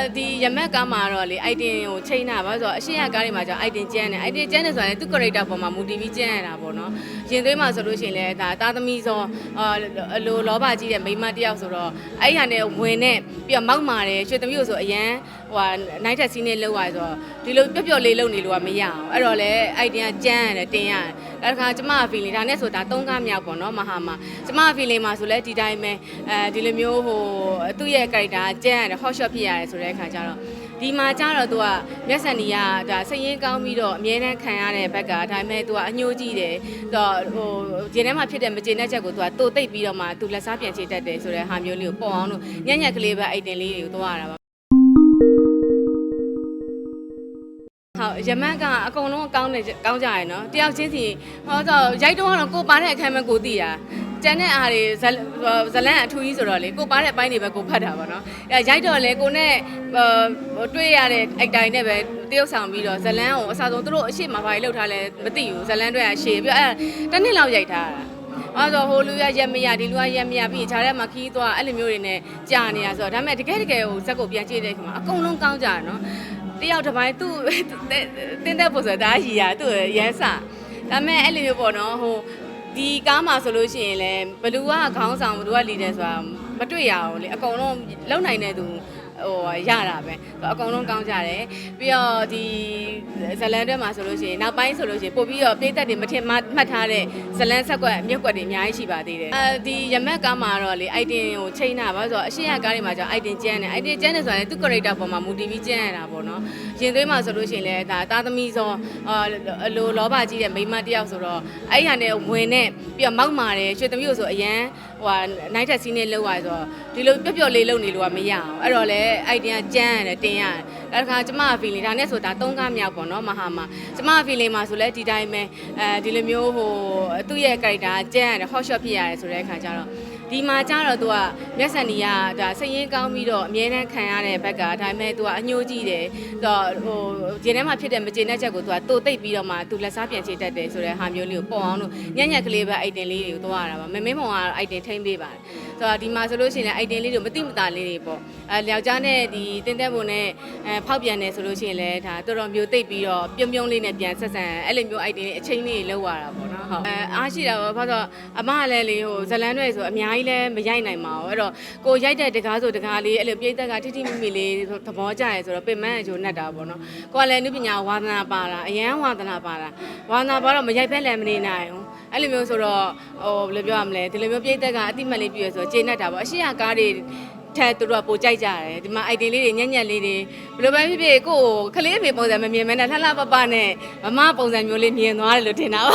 အဲဒီရမက်ကားမှာတော့လေ item ကိုချိန်တာပါဆိုတော့အရှိရကားတွေမှာကျတော့ item ကျန်းတယ် item ကျန်းတယ်ဆိုတာလေသူ character ပေါ်မှာမူတည်ပြီးကျန်းရတာပေါ့နော်ရင်သွေးမှာဆိုလို့ရှိရင်လည်းဒါသားသမီးစောအာအလိုလောဘကြီးတဲ့မိန်းမတစ်ယောက်ဆိုတော့အဲ့ဟာနဲ့ဝင်နဲ့ပြီးတော့မောက်မာတယ်ရွှေသမီးကိုဆိုအရန်ဟိုဟာနိုင်ထက်စီးနေလောက်ရဆိုတော့ဒီလိုပျော့ပျော့လေးလုပ်နေလို့ကမရအောင်အဲ့တော့လေ item ကကျန်းရတယ်တင်ရတယ် အဲ့ဒါခါကျမက feeling ဒါနဲ့ဆိုဒါ၃ကားမြောက်ပေါ့နော်မဟာမှာကျမက feeling မှာဆိုလဲဒီတိုင်းပဲအဲဒီလိုမျိုးဟိုသူ့ရဲ့ character ကကျန်းရတယ် hot shot ဖြစ်ရတယ်ဆိုတဲ့အခါကျတော့ဒီမှာကျတော့သူကမျက်စံနီကဒါစရင်ကောင်းပြီးတော့အမြဲတမ်းခံရတဲ့ဘက်ကဒါပေမဲ့သူကအညှိုးကြည့်တယ်သူကဟိုဒီထဲမှာဖြစ်တဲ့မကျေနပ်ချက်ကိုသူကတိုးသိပ်ပြီးတော့မှသူလက်စားပြန်ချေတတ်တယ်ဆိုတဲ့ဟာမျိုးလေးကိုပေါ်အောင်လို့ညံ့ညက်ကလေးပဲအိုက်တင်လေးတွေကိုသွားရတာပါ ဟုတ်ရမတ်ကအကုန်လုံးကောင်းတယ်ကောင်းကြရယ်နော်တယောက်ချင်းစီဟောတော့ရိုက်တော့ကတော့ကိုပါတဲ့အခန်းမဲ့ကိုသိတာကျန်တဲ့အားတွေဇလဇလန်အထူးကြီးဆိုတော့လေကိုပါတဲ့အပိုင်းတွေပဲကိုဖတ်တာပါနော်အဲရိုက်တော့လေကိုနဲ့ဟိုတွေ့ရတဲ့အိုက်တိုင်းနဲ့ပဲတရုပ်ဆောင်ပြီးတော့ဇလန်ကိုအစားဆုံးသူတို့အရှိမဘာကြီးလောက်ထားလဲမသိဘူးဇလန်တွေကရှေ့ပြီးတော့အဲတစ်နှစ်လောက်ရိုက်ထားတာအဲ့တော့ဟိုလူရရက်မရဒီလူကရက်မရပြီးခြားထဲမှာခီးသွားအဲ့လိုမျိုးတွေနဲ့ကြာနေတာဆိုတော့ဒါပေမဲ့တကယ်တကယ်ဟိုဇက်ကိုပြန်ကြည့်တဲ့အခါမှာအကုန်လုံးကောင်းကြတယ်နော် တယောက်တစ်ပိုင်းသူ့တင်းတဲ့ပုံစံဒါရီယာသူ့ရန်စာဒါပေမဲ့အဲ့လိုမျိုးပေါ့နော်ဟိုဒီကားမှာဆိုလို့ရှိရင်လည်းဘလူကခေါင်းဆောင်ဘလူကလီတယ်ဆိုတာမတွေ့ရအောင်လေအကုန်လုံးလုံနိုင်တဲ့သူ ဟိုရတာပဲအကုန်လုံးကောင်းကြတယ်ပြီးတော့ဒီဇလန်တွေမှာဆိုလို့ရှိရင်နောက်ပိုင်းဆိုလို့ရှိရင်ပို့ပြီးတော့ပြည်သက်တွေမထင်မှတ်ထားတဲ့ဇလန်ဆက်ကွက်မြက်ကွက်တွေအများကြီးရှိပါသေးတယ်အဲဒီရမက်ကားမှာတော့လေ item ကိုချိန်တာပါဆိုတော့အရှိရကားတွေမှာကျတော့ item ကျန်းတယ် item ကျန်းတယ်ဆိုတာလေသူ character ပေါ်မှာမူတည်ပြီးကျန်းရတာပေါ့နော်ရင်သွေးမှာဆိုလို့ရှိရင်လည်းဒါသားသမီးစောအာအလိုလောဘကြီးတဲ့မိန်းမတစ်ယောက်ဆိုတော့အဲ့ဟာနဲ့ဝင်နဲ့ပြီးတော့မောက်မာတယ်ရွှေသမီးကိုဆိုအရန် ဟိုဟာနိုင်ထက်စီးနေလောက်ရဆိုတော့ဒီလိုပျော့ပျော့လေးလုပ်နေလို့ကမရအောင်အဲ့တော့လေ item ကကျန်းရတယ်တင်ရတယ်အဲ့ဒါခါကျမက feeling ဒါနဲ့ဆိုဒါ၃ကားမြောက်ပေါ့နော်မဟာမှာကျမက feeling မှာဆိုလဲဒီတိုင်းပဲအဲဒီလိုမျိုးဟိုသူ့ရဲ့ character ကကျန်းရတယ် hot shot ဖြစ်ရတယ်ဆိုတဲ့အခါကျတော့ ဒီမှာကျတော့သူကမျက်စံနီကဒါစရင်ကောင်းပြီးတော့အမြဲတမ်းခံရတဲ့ဘက်ကဒါပေမဲ့သူကအညှိုးကြည့်တယ်သူကဟိုဒီထဲမှာဖြစ်တဲ့မကျေနပ်ချက်ကိုသူကတိုးသိပ်ပြီးတော့မှသူလက်စားပြန်ချေတတ်တယ်ဆိုတဲ့ဟာမျိုးလေးကိုပေါ်အောင်လို့ညံ့ညက်ကလေးပဲအိုက်တင်လေးတွေကိုသွားရတာပါမမင်းမောင်ကအိုက်တင်ထိမ့်ပေးပါတယ် ဆိုတော့ဒီမှာဆိုလို့ရှိရင်လည်းအိုက်တင်လေးတွေမတိမတာလေးတွေပေါ့အဲယောက်ျားနဲ့ဒီတင်းတက်ပုံနဲ့အဲဖောက်ပြန်နေဆိုလို့ရှိရင်လည်းဒါတော်တော်မျိုးသိပ်ပြီးတော့ပြုံးပြုံးလေးနဲ့ပြန်ဆက်ဆံအဲ့လိုမျိုးအိုက်တင်လေးအချိန်လေးတွေလောက်ရတာပေါ့နော်ဟုတ်အဲအားရှိတာပေါ့ဘာလို့အမကလည်းလေဟိုဇလန်းတွေဆိုအများကြီးလည်းမရိုက်နိုင်ပါဘူးအဲ့တော့ကိုရိုက်တဲ့တကားဆိုတကားလေးအဲ့လိုပြိတက်ကထိထိမိမိလေးသဘောကျရဲဆိုတော့ပင်မအကျိုးနဲ့တာပေါ့နော်ကိုကလည်းနုပညာဝါသနာပါတာအရန်ဝါသနာပါတာဝါသနာပါတော့မရိုက်ဖက်လည်းမနေနိုင်ဘူးအဲ့လိုမျိုးဆိုတော့ဟိုဘယ်လိုပြောရမလဲဒီလိုမျိုးပြိတက်ကအတိမတ်လေးပြည့်ရဆိုတော့ကျေနပ်တာပေါ့အရှိရကားတွေထက်သူတို့ကပိုကြိုက်ကြတယ်ဒီမှာ item လေးတွေညံ့ညက်လေးတွေဘယ်လိုပဲဖြစ်ဖြစ်ကိုယ်ခလေးမေပုံစံမမြင်မဲနဲ့လှလှပပနဲ့မမပုံစံမျိုးလေးမြင်သွားတယ်လို့ထင်တာပါ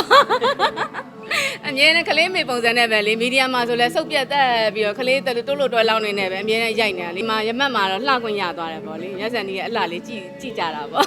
အမြဲတမ်းခလေးမေပုံစံနဲ့ပဲလေမီဒီယာမှာဆိုလဲစုပ်ပြတ်တက်ပြီးတော့ခလေးတိုးလို့တွဲလောင်းနေနေပဲအမြဲတမ်းရိုက်နေတာလေဒီမှာရမတ်မှာတော့လှခွင့်ရသွားတယ်ပေါ့လေရက်စံကြီးရဲ့အလှလေးကြည့်ကြည့်ကြတာပေါ့